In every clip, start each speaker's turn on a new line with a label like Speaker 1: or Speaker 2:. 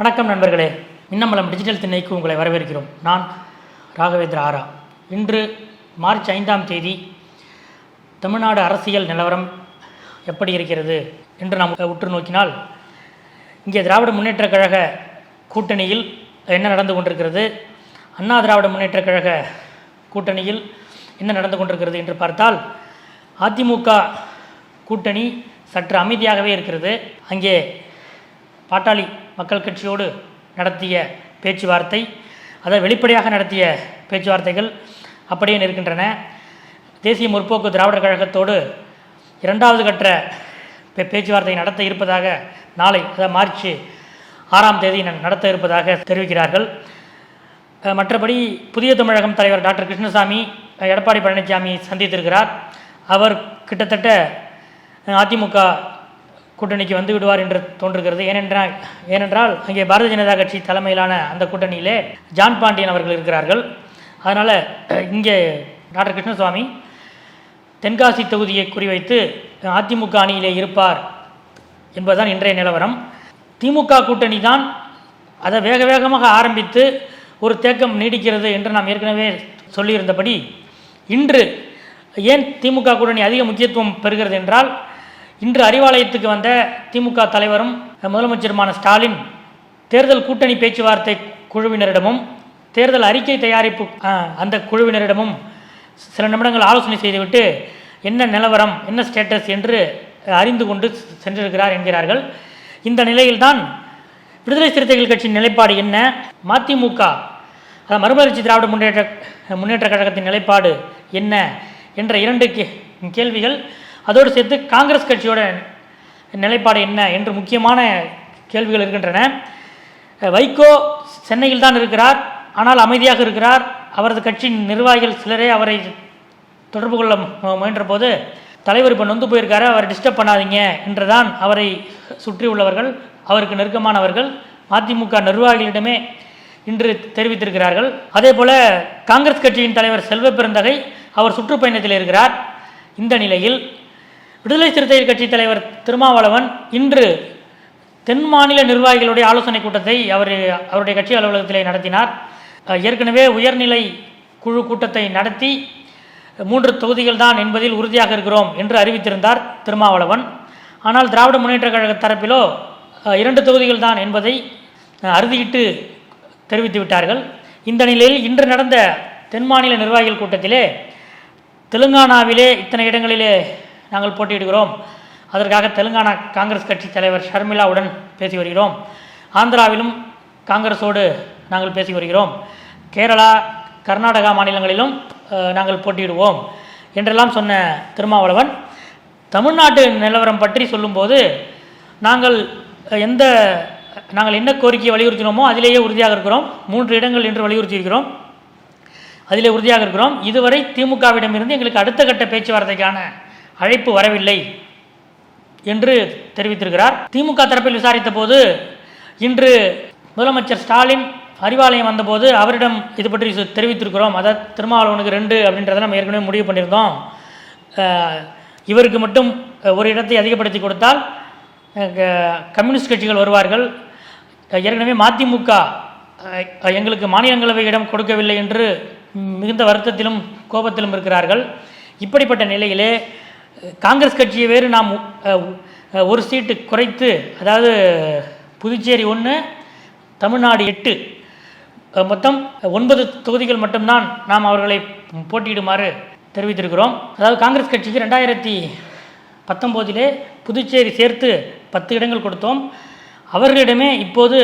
Speaker 1: வணக்கம் நண்பர்களே. மின்னம்பலம் டிஜிட்டல் திண்ணைக்கு உங்களை வரவேற்கிறோம். நான் ராகவேந்திர ஆரா. இன்று மார்ச் ஐந்தாம் தேதி தமிழ்நாடு அரசியல் நிலவரம் எப்படி இருக்கிறது என்று நாம் உற்று நோக்கினால் இங்கே திராவிட முன்னேற்றக் கழக கூட்டணியில் என்ன நடந்து கொண்டிருக்கிறது அண்ணா திராவிட முன்னேற்றக் கழக கூட்டணியில் என்ன நடந்து கொண்டிருக்கிறது என்று பார்த்தால் அதிமுக கூட்டணி சற்று அமைதியாகவே இருக்கிறது. அங்கே பாட்டாளி மக்கள் கட்சியோடு நடத்திய பேச்சுவார்த்தை அதை வெளிப்படையாக நடத்திய பேச்சுவார்த்தைகள் அப்படியே நிற்கின்றன. தேசிய முற்போக்கு திராவிடர் கழகத்தோடு இரண்டாவது கட்ட பே பேச்சுவார்த்தை நடத்த இருப்பதாக நாளை அதாவது மார்ச் ஆறாம் தேதி நடத்த இருப்பதாக தெரிவிக்கிறார்கள். மற்றபடி புதிய தமிழகம் தலைவர் டாக்டர் கிருஷ்ணசாமி எடப்பாடி பழனிசாமி சந்தித்திருக்கிறார். அவர் கிட்டத்தட்ட அதிமுக கூட்டணிக்கு வந்து விடுவார் என்று தோன்றுகிறது. ஏனென்றால் ஏனென்றால் அங்கே பாரதிய ஜனதா கட்சி தலைமையிலான அந்த கூட்டணியிலே ஜான் பாண்டியன் அவர்கள் இருக்கிறார்கள். அதனால் இங்கே டாக்டர் கிருஷ்ணசுவாமி தென்காசி தொகுதியை குறிவைத்து அதிமுக அணியிலே இருப்பார் என்பதுதான் இன்றைய நிலவரம். திமுக கூட்டணி தான் அதை வேக வேகமாக ஆரம்பித்து ஒரு தேக்கம் நீடிக்கிறது என்று நாம் ஏற்கனவே சொல்லியிருந்தபடி இன்று ஏன் திமுக கூட்டணி அதிக முக்கியத்துவம் பெறுகிறது என்றால் இன்று அறிவாலயத்துக்கு வந்த திமுக தலைவரும் முதலமைச்சருமான ஸ்டாலின் தேர்தல் கூட்டணி பேச்சுவார்த்தை குழுவினரிடமும் தேர்தல் அறிக்கை தயாரிப்பு அந்த குழுவினரிடமும் சில நிமிடங்கள் ஆலோசனை செய்துவிட்டு என்ன நிலவரம் என்ன ஸ்டேட்டஸ் என்று அறிந்து கொண்டு சென்றிருக்கிறார் என்கிறார்கள். இந்த நிலையில்தான் விடுதலை சிறுத்தைகள் கட்சியின் நிலைப்பாடு என்ன? மதிமுக மறுமலர்ச்சி திராவிட முன்னேற்ற முன்னேற்ற கழகத்தின் நிலைப்பாடு என்ன? என்ற இரண்டு கே- கேள்விகள் அதோடு சேர்த்து காங்கிரஸ் கட்சியோட நிலைப்பாடு என்ன என்று முக்கியமான கேள்விகள் இருக்கின்றன. வைகோ சென்னையில் தான் இருக்கிறார் ஆனால் அமைதியாக இருக்கிறார். அவரது கட்சியின் நிர்வாகிகள் சிலரே அவரை தொடர்பு கொள்ள மு- முயன்ற போது தலைவர் இப்போ நொந்து போயிருக்காரு அவரை டிஸ்டர்ப் பண்ணாதீங்க என்றுதான் அவரை சுற்றி உள்ளவர்கள் அவருக்கு நெருக்கமானவர்கள் மதிமுக நிர்வாகிகளிடமே இன்று தெரிவித்திருக்கிறார்கள். அதே போல காங்கிரஸ் கட்சியின் தலைவர் செல்வ பெருந்தகை அவர் சுற்றுப்பயணத்தில் இருக்கிறார். இந்த நிலையில் விடுதலை சிறுத்தைகள் கட்சி தலைவர் திருமாவளவன் இன்று தென் மாநில நிர்வாகிகளுடைய ஆலோசனை கூட்டத்தை அவர் அவருடைய கட்சி அலுவலகத்திலே நடத்தினார். ஏற்கனவே உயர்நிலை குழு கூட்டத்தை நடத்தி மூன்று தொகுதிகள் தான் என்பதில் உறுதியாக இருக்கிறோம் என்று அறிவித்திருந்தார் திருமாவளவன். ஆனால் திராவிட முன்னேற்றக் கழக தரப்பிலோ இரண்டு தொகுதிகள் தான் என்பதை அறுதியிட்டு தெரிவித்து விட்டார்கள். இந்த நிலையில் இன்று நடந்த தென் மாநில நிர்வாகிகள் கூட்டத்திலே தெலுங்கானாவிலே இத்தனை இடங்களிலே நாங்கள் போட்டியிடுகிறோம். அதற்காக தெலுங்கானா காங்கிரஸ் கட்சி தலைவர் ஷர்மிளாவுடன் பேசி வருகிறோம். ஆந்திராவிலும் காங்கிரஸோடு நாங்கள் பேசி வருகிறோம். கேரளா கர்நாடகா மாநிலங்களிலும் நாங்கள் போட்டியிடுவோம். என்றெல்லாம் சொன்ன திருமாவளவன் தமிழ்நாட்டு நிலவரம் பற்றி சொல்லும்போது நாங்கள் எந்த நாங்கள் என்ன கோரிக்கையை வலியுறுத்தினோமோ அதிலேயே உறுதியாக இருக்கிறோம். மூன்று இடங்கள் என்று வலியுறுத்தியிருக்கிறோம். அதிலே உறுதியாக இருக்கிறோம். இதுவரை திமுகவிடமிருந்து எங்களுக்கு அடுத்த கட்ட பேச்சுவார்த்தைக்கான அழைப்பு வரவில்லை என்று தெரிவித்திருக்கிறார். திமுக தரப்பில் விசாரித்த போது இன்று முதலமைச்சர் ஸ்டாலின் அறிவாலயம் வந்தபோது அவரிடம் இது பற்றி தெரிவித்திருக்கிறோம். அதை திருமாவளவனுக்கு ரெண்டு அப்படின்றத நம்ம ஏற்கனவே முடிவு பண்ணியிருந்தோம். இவருக்கு மட்டும் ஒரு இடத்தை அதிகப்படுத்தி கொடுத்தால் க- கம்யூனிஸ்ட் கட்சிகள் வருவார்கள். ஏற்கனவே மதிமுக எங்களுக்கு மாநிலங்களவை இடம் கொடுக்கவில்லை என்று மிகுந்த வருத்தத்திலும் கோபத்திலும் இருக்கிறார்கள். இப்படிப்பட்ட நிலையிலே காங்கிரஸ் கட்சியை வேறு நாம் ஒரு சீட்டு குறைத்து அதாவது புதுச்சேரி ஒன்று தமிழ்நாடு எட்டு மொத்தம் ஒன்பது தொகுதிகள் மட்டும்தான் நாம் அவர்களை போட்டியிடுமாறு தெரிவித்திருக்கிறோம். அதாவது காங்கிரஸ் கட்சிக்கு ரெண்டாயிரத்தி பத்தொம்போதிலே புதுச்சேரி சேர்த்து பத்து இடங்கள் கொடுத்தோம். அவர்களிடமே இப்போது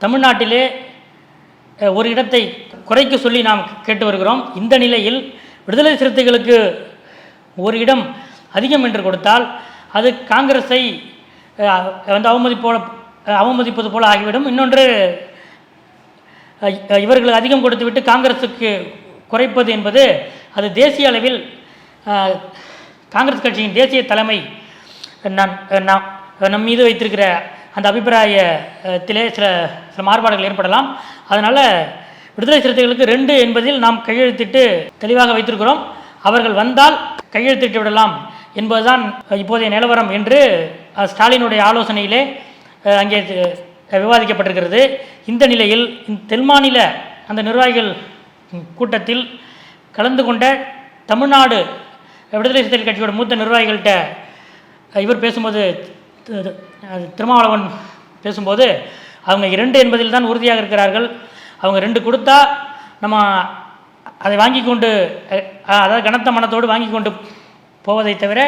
Speaker 1: தமிழ்நாட்டிலே ஒரு இடத்தை குறைக்க சொல்லி நாம் கேட்டு வருகிறோம். இந்த நிலையில் விடுதலை சிறுத்தைகளுக்கு ஒரு இடம் அதிகம் என்று கொடுத்தால் அது காங்கிரஸை வந்து அவமதிப்போல அவமதிப்பது போல ஆகிவிடும். இன்னொன்று இவர்களுக்கு அதிகம் கொடுத்துவிட்டு காங்கிரஸுக்கு குறைப்பது என்பது அது தேசிய அளவில் காங்கிரஸ் கட்சியின் தேசிய தலைமை நான் நாம் நம் மீது வைத்திருக்கிற அந்த அபிப்பிராயத்திலே சில சில மாறுபாடுகள் ஏற்படலாம். அதனால் விடுதலை சிறுத்தைகளுக்கு ரெண்டு என்பதில் நாம் கையெழுத்திட்டு தெளிவாக வைத்திருக்கிறோம். அவர்கள் வந்தால் கையெழுத்திட்டு விடலாம். என்பதுதான் இப்போதைய நிலவரம் என்று ஸ்டாலினுடைய ஆலோசனையிலே அங்கே விவாதிக்கப்பட்டிருக்கிறது. இந்த நிலையில் தென் தென்மாநில அந்த நிர்வாகிகள் கூட்டத்தில் கலந்து கொண்ட தமிழ்நாடு விடுதலை சிறுத்தைகள் கட்சியோட மூத்த நிர்வாகிகள்கிட்ட இவர் பேசும்போது திருமாவளவன் பேசும்போது அவங்க இரண்டு என்பதில் தான் உறுதியாக இருக்கிறார்கள். அவங்க ரெண்டு கொடுத்தா நம்ம அதை வாங்கி கொண்டு அதாவது கனத்த மனத்தோடு வாங்கி கொண்டு போவதை தவிர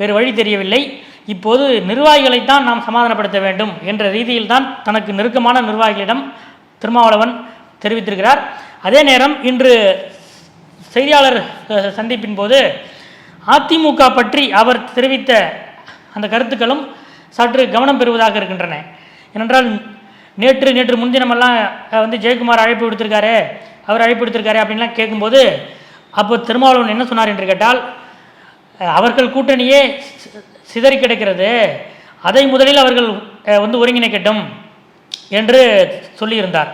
Speaker 1: வேறு வழி தெரியவில்லை. இப்போது நிர்வாகிகளைத்தான் நாம் சமாதானப்படுத்த வேண்டும் என்ற ரீதியில் தான் தனக்கு நெருக்கமான நிர்வாகிகளிடம் திருமாவளவன் தெரிவித்திருக்கிறார். அதே நேரம் இன்று செய்தியாளர் சந்திப்பின் போது அதிமுக பற்றி அவர் தெரிவித்த அந்த கருத்துக்களும் சற்று கவனம் பெறுவதாக இருக்கின்றன. ஏனென்றால் நேற்று நேற்று முன்தினமெல்லாம் வந்து ஜெயக்குமார் அழைப்பு விடுத்திருக்காரு அவர் அழைப்பு விடுத்திருக்காரு அப்படின்லாம் கேட்கும்போது அப்போ திருமாவளவன் என்ன சொன்னார் என்று கேட்டால் அவர்கள் கூட்டணியே சி- சிதறி கிடக்கிறது. அதை முதலில் அவர்கள் வந்து ஒருங்கிணைக்கட்டும் என்று சொல்லியிருந்தார்.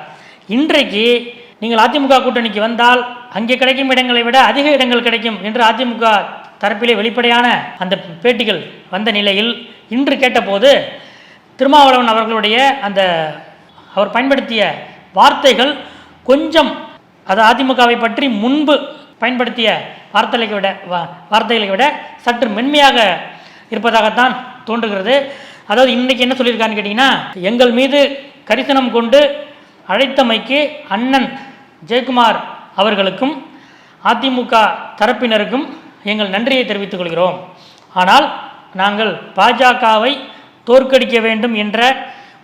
Speaker 1: இன்றைக்கு நீங்கள் அதிமுக கூட்டணிக்கு வந்தால் அங்கே கிடைக்கும் இடங்களை விட அதிக இடங்கள் கிடைக்கும் என்று அதிமுக தரப்பிலே வெளிப்படையான அந்த பேட்டிகள் வந்த நிலையில் இன்று கேட்டபோது திருமாவளவன் அவர்களுடைய அந்த அவர் பயன்படுத்திய வார்த்தைகள் கொஞ்சம் அது அதிமுகவை பற்றி முன்பு பயன்படுத்திய வார்த்தைகளை விட வார்த்தைகளை விட சற்று மென்மையாக இருப்பதாகத்தான் தோன்றுகிறது. அதாவது இன்றைக்கி என்ன சொல்லியிருக்கான்னு கேட்டிங்கன்னா எங்கள் மீது கரிசனம் கொண்டு அழைத்தமைக்கு அண்ணன் ஜெயக்குமார் அவர்களுக்கும் அதிமுக தரப்பினருக்கும் எங்கள் நன்றியை தெரிவித்துக் கொள்கிறோம். ஆனால் நாங்கள் பாஜகவை தோற்கடிக்க வேண்டும் என்ற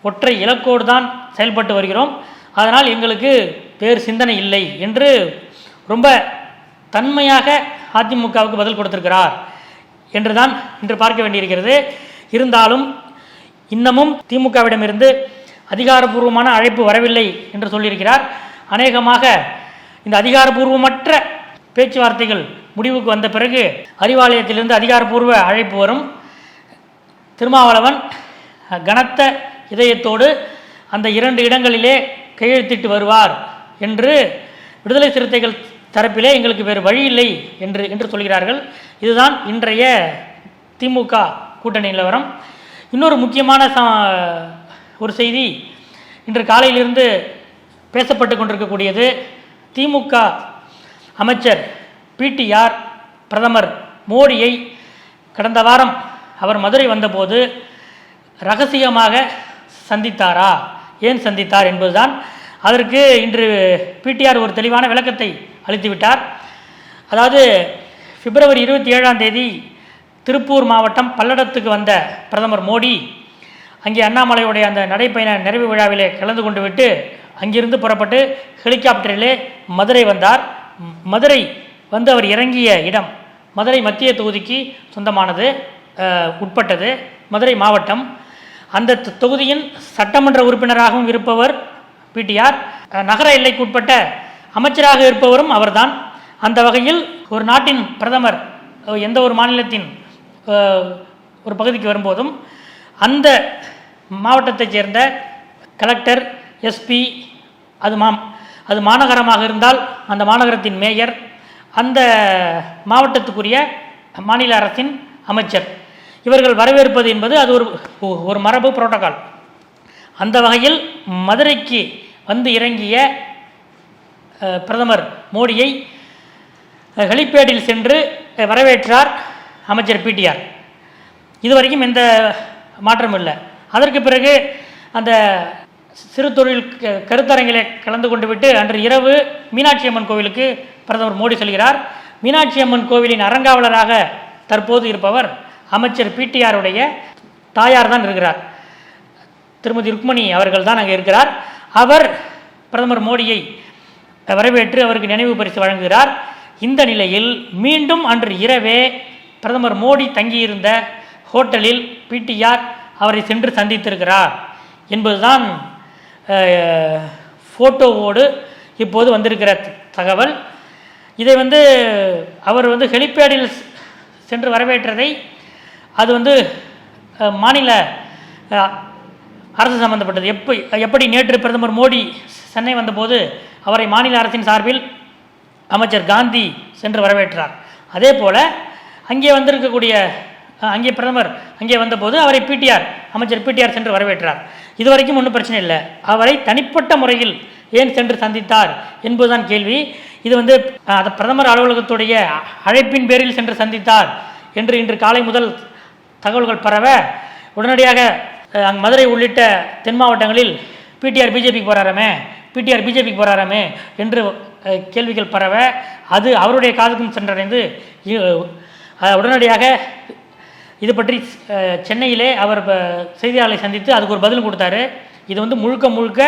Speaker 1: ஒற்றை இலக்கோடு தான் செயல்பட்டு வருகிறோம். அதனால் எங்களுக்கு வேறு சிந்தனை இல்லை என்று ரொம்ப தன்மையாக அதிமுகவுக்கு பதில் கொடுத்திருக்கிறார் என்றுதான் இன்று பார்க்க வேண்டியிருக்கிறது. இருந்தாலும் இன்னமும் திமுகவிடமிருந்து அதிகாரப்பூர்வமான அழைப்பு வரவில்லை என்று சொல்லியிருக்கிறார். அநேகமாக இந்த அதிகாரப்பூர்வமற்ற பேச்சுவார்த்தைகள் முடிவுக்கு வந்த பிறகு அறிவாலயத்திலிருந்து அதிகாரப்பூர்வ அழைப்பு வரும். திருமாவளவன் கனத்த இதயத்தோடு அந்த இரண்டு இடங்களிலே கையெழுத்திட்டு வருவார் என்று விடுதலை சிறுத்தைகள் தரப்பிலே எங்களுக்கு வேறு வழி இல்லை என்று என்று சொல்கிறார்கள். இதுதான் இன்றைய திமுக கூட்டணி நிலவரம். இன்னொரு முக்கியமான ஒரு செய்தி. இன்று காலையிலிருந்து பேசப்பட்டு கொண்டிருக்கக்கூடியது திமுக அமைச்சர் பிடிஆர் பிரதமர் மோடியை கடந்த வாரம் அவர் மதுரை வந்தபோது ரகசியமாக சந்தித்தாரா? ஏன் சந்தித்தார் என்பதுதான். அதற்கு இன்று பிடிஆர் ஒரு தெளிவான விளக்கத்தை அளித்து விட்டார் அதாவது பிப்ரவரி இருபத்தி ஏழாம் தேதி திருப்பூர் மாவட்டம் பல்லடத்துக்கு வந்த பிரதமர் மோடி அங்கே அண்ணாமலையுடைய அந்த நடைப்பயண நிறைவு விழாவிலே கலந்து கொண்டு விட்டு அங்கிருந்து புறப்பட்டு ஹெலிகாப்டரிலே மதுரை வந்தார். மதுரை வந்து அவர் இறங்கிய இடம் மதுரை மத்திய தொகுதிக்கு சொந்தமானது உட்பட்டது. மதுரை மாவட்டம். அந்த தொ- தொகுதியின் சட்டமன்ற உறுப்பினராகவும் இருப்பவர் பிடிஆர் நகர எல்லைக்கு உட்பட்ட அமைச்சராக இருப்பவரும் அவர்தான். அந்த வகையில் ஒரு நாட்டின் பிரதமர் எந்த ஒரு மாநிலத்தின் ஒரு பகுதிக்கு வரும்போதும் அந்த மாவட்டத்தைச் சேர்ந்த கலெக்டர் எஸ்பி அது மாம் அது மாநகரமாக இருந்தால் அந்த மாநகரத்தின் மேயர் அந்த மாவட்டத்துக்குரிய மாநில அரசின் அமைச்சர். இவர்கள் வரவேற்பது என்பது அது ஒரு ஒரு மரபு புரோட்டோக்கால் அந்த வகையில் மதுரைக்கு வந்து இறங்கிய பிரதமர் மோடியை ஹெலிபேடில் சென்று வரவேற்றார் அமைச்சர் பிடிஆர் இதுவரைக்கும் எந்த மாற்றமும் இல்லை. அதற்கு பிறகு அந்த சிறு தொழில் க- கருத்தரங்கிலே கலந்து கொண்டு விட்டு அன்று இரவு மீனாட்சி அம்மன் கோவிலுக்கு பிரதமர் மோடி செல்கிறார். மீனாட்சி அம்மன் கோவிலின் அறங்காவலராக தற்போது இருப்பவர் அமைச்சர் பிடிஆருடைய தாயார் தான் இருக்கிறார். திருமதி ருக்மணி அவர்கள் தான் அங்கே இருக்கிறார். அவர் பிரதமர் மோடியை வரவேற்று அவருக்கு நினைவு பரிசு வழங்குகிறார். இந்த நிலையில் மீண்டும் அன்று இரவே பிரதமர் மோடி தங்கியிருந்த ஹோட்டலில் பிடிஆர் அவரை சென்று சந்தித்திருக்கிறார் என்பதுதான் ஃபோட்டோவோடு இப்போது வந்திருக்கிற தகவல். இதை வந்து அவர் வந்து ஹெலிபேடில் சென்று வரவேற்றதை அது வந்து மாநில அரசு சம்பந்தப்பட்டது. எப்போ எப்படி நேற்று பிரதமர் மோடி சென்னை வந்தபோது அவரை மாநில அரசின் சார்பில் அமைச்சர் காந்தி சென்று வரவேற்றார். அதே போல் அங்கே வந்திருக்கக்கூடிய அங்கே பிரதமர் அங்கே வந்தபோது அவரை பிடிஆர் அமைச்சர் பிடிஆர் சென்று வரவேற்றார். இதுவரைக்கும் ஒன்றும் பிரச்சனை இல்லை. அவரை தனிப்பட்ட முறையில் ஏன் சென்று சந்தித்தார் என்பதுதான் கேள்வி. இது வந்து அந்த பிரதமர் அலுவலகத்துடைய அழைப்பின் பேரில் சென்று சந்தித்தார் என்று இன்று காலை முதல் தகவல்கள் பரவ உடனடியாக மதுரை உள்ளிட்ட தென் மாவட்டங்களில் பிடிஆர் பிஜேபிக்கு போகிறாராமே பிடிஆர் பிஜேபிக்கு போகிறாராமே என்று கேள்விகள் பரவ அது அவருடைய காதுக்கும் சென்றடைந்து உடனடியாக இது பற்றி சென்னையிலே அவர் ப- செய்தியாளரை சந்தித்து அதுக்கு ஒரு பதில் கொடுத்தாரு. இது வந்து முழுக்க முழுக்க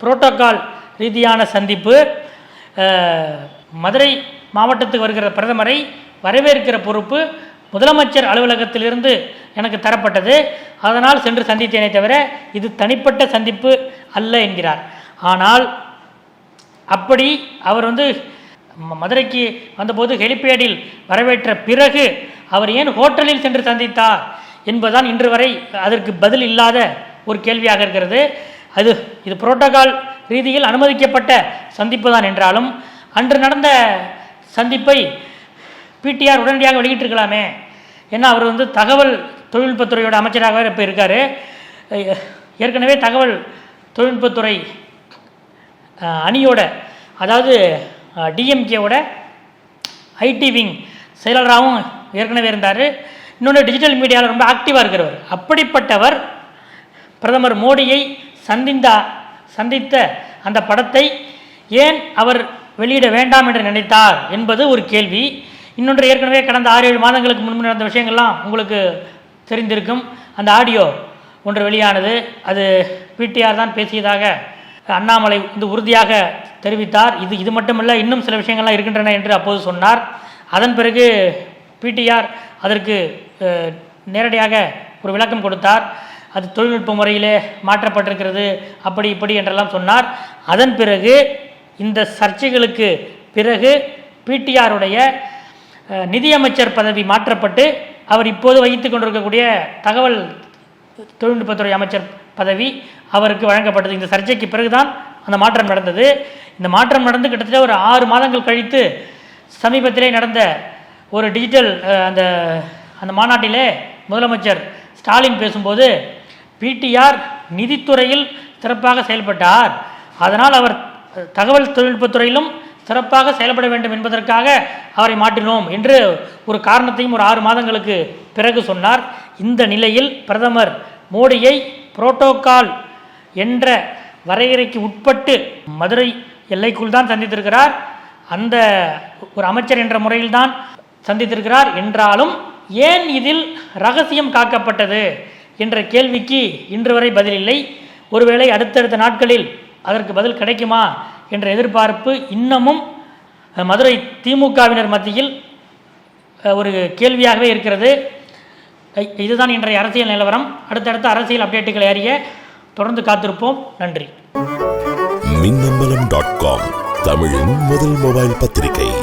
Speaker 1: புரோட்டோகால் ரீதியான சந்திப்பு. மதுரை மாவட்டத்துக்கு வருகிற பிரதமரை வரவேற்கிற பொறுப்பு முதலமைச்சர் அலுவலகத்திலிருந்து எனக்கு தரப்பட்டது. அதனால் சென்று சந்தித்தேனே தவிர இது தனிப்பட்ட சந்திப்பு அல்ல என்கிறார். ஆனால் அப்படி அவர் வந்து மதுரைக்கு வந்தபோது ஹெலிபேடில் வரவேற்ற பிறகு அவர் ஏன் ஹோட்டலில் சென்று சந்தித்தார் என்பதுதான் இன்று வரை அதற்கு பதில் இல்லாத ஒரு கேள்வியாக இருக்கிறது. அது இது புரோட்டோகால் ரீதியில் அனுமதிக்கப்பட்ட சந்திப்பு தான் என்றாலும் அன்று நடந்த சந்திப்பை பிடிஆர் உடனடியாக வெளியிட்டிருக்கலாமே ஏன்னா அவர் வந்து தகவல் தொழில்நுட்பத்துறையோட அமைச்சராகவே இப்போ இருக்கார் ஏற்கனவே தகவல் தொழில்நுட்பத்துறை அணியோட அதாவது டிஎம்கேவோட ஐடி விங் செயலாளராகவும் ஏற்கனவே இருந்தார். இன்னொன்று டிஜிட்டல் மீடியாவில் ரொம்ப ஆக்டிவாக இருக்கிறவர். அப்படிப்பட்டவர் பிரதமர் மோடியை சந்தித்தா சந்தித்த அந்த படத்தை ஏன் அவர் வெளியிட வேண்டாம் என்று நினைத்தார் என்பது ஒரு கேள்வி. இன்னொன்று ஏற்கனவே கடந்த ஆறு ஏழு மாதங்களுக்கு முன்பு நடந்த விஷயங்கள்லாம் உங்களுக்கு தெரிந்திருக்கும். அந்த ஆடியோ ஒன்று வெளியானது. அது பிடிஆர் தான் பேசியதாக அண்ணாமலை வந்து உறுதியாக தெரிவித்தார். இது இது மட்டுமல்ல இன்னும் சில விஷயங்கள்லாம் இருக்கின்றன என்று அப்போது சொன்னார். அதன் பிறகு பிடிஆர் அதற்கு நேரடியாக ஒரு விளக்கம் கொடுத்தார். அது தொழில்நுட்ப முறையிலே மாற்றப்பட்டிருக்கிறது அப்படி இப்படி என்றெல்லாம் சொன்னார். அதன் பிறகு இந்த சர்ச்சைகளுக்கு பிறகு பிடிஆருடைய நிதியமைச்சர் பதவி மாற்றப்பட்டு அவர் இப்போது வகித்து கொண்டிருக்கக்கூடிய தகவல் தொழில்நுட்பத்துறை அமைச்சர் பதவி அவருக்கு வழங்கப்பட்டது. இந்த சர்ச்சைக்கு பிறகுதான் அந்த மாற்றம் நடந்தது. இந்த மாற்றம் நடந்து கிட்டத்தட்ட ஒரு ஆறு மாதங்கள் கழித்து சமீபத்திலே நடந்த ஒரு டிஜிட்டல் அந்த அந்த மாநாட்டிலே முதலமைச்சர் ஸ்டாலின் பேசும்போது பிடிஆர் நிதித்துறையில் சிறப்பாக செயல்பட்டார். அதனால் அவர் தகவல் தொழில்நுட்பத்துறையிலும் சிறப்பாக செயல்பட வேண்டும் என்பதற்காக அவரை மாற்றினோம் என்று ஒரு காரணத்தையும் ஒரு ஆறு மாதங்களுக்கு பிறகு சொன்னார். இந்த நிலையில் பிரதமர் மோடியை புரோட்டோகால் என்ற வரையறைக்கு உட்பட்டு மதுரை எல்லைக்குள் தான் சந்தித்திருக்கிறார். அந்த ஒரு அமைச்சர் என்ற முறையில்தான் சந்தித்திருக்கிறார். என்றாலும் ஏன் இதில் ரகசியம் காக்கப்பட்டது என்ற கேள்விக்கு இன்று வரை பதில் இல்லை. ஒருவேளை அடுத்தடுத்த நாட்களில் அதற்கு பதில் கிடைக்குமா என்ற எதிர்பார்ப்பு இன்னமும் மதுரை திமுகவினர் மத்தியில் ஒரு கேள்வியாகவே இருக்கிறது. இதுதான் இன்றைய அரசியல் நிலவரம். அடுத்தடுத்த அரசியல் அப்டேட்டுகளை அறிய தொடர்ந்து காத்திருப்போம். நன்றி.
Speaker 2: மின்னம்பலம் டாட் காம் தமிழின் முதல் மொபைல் பத்திரிகை.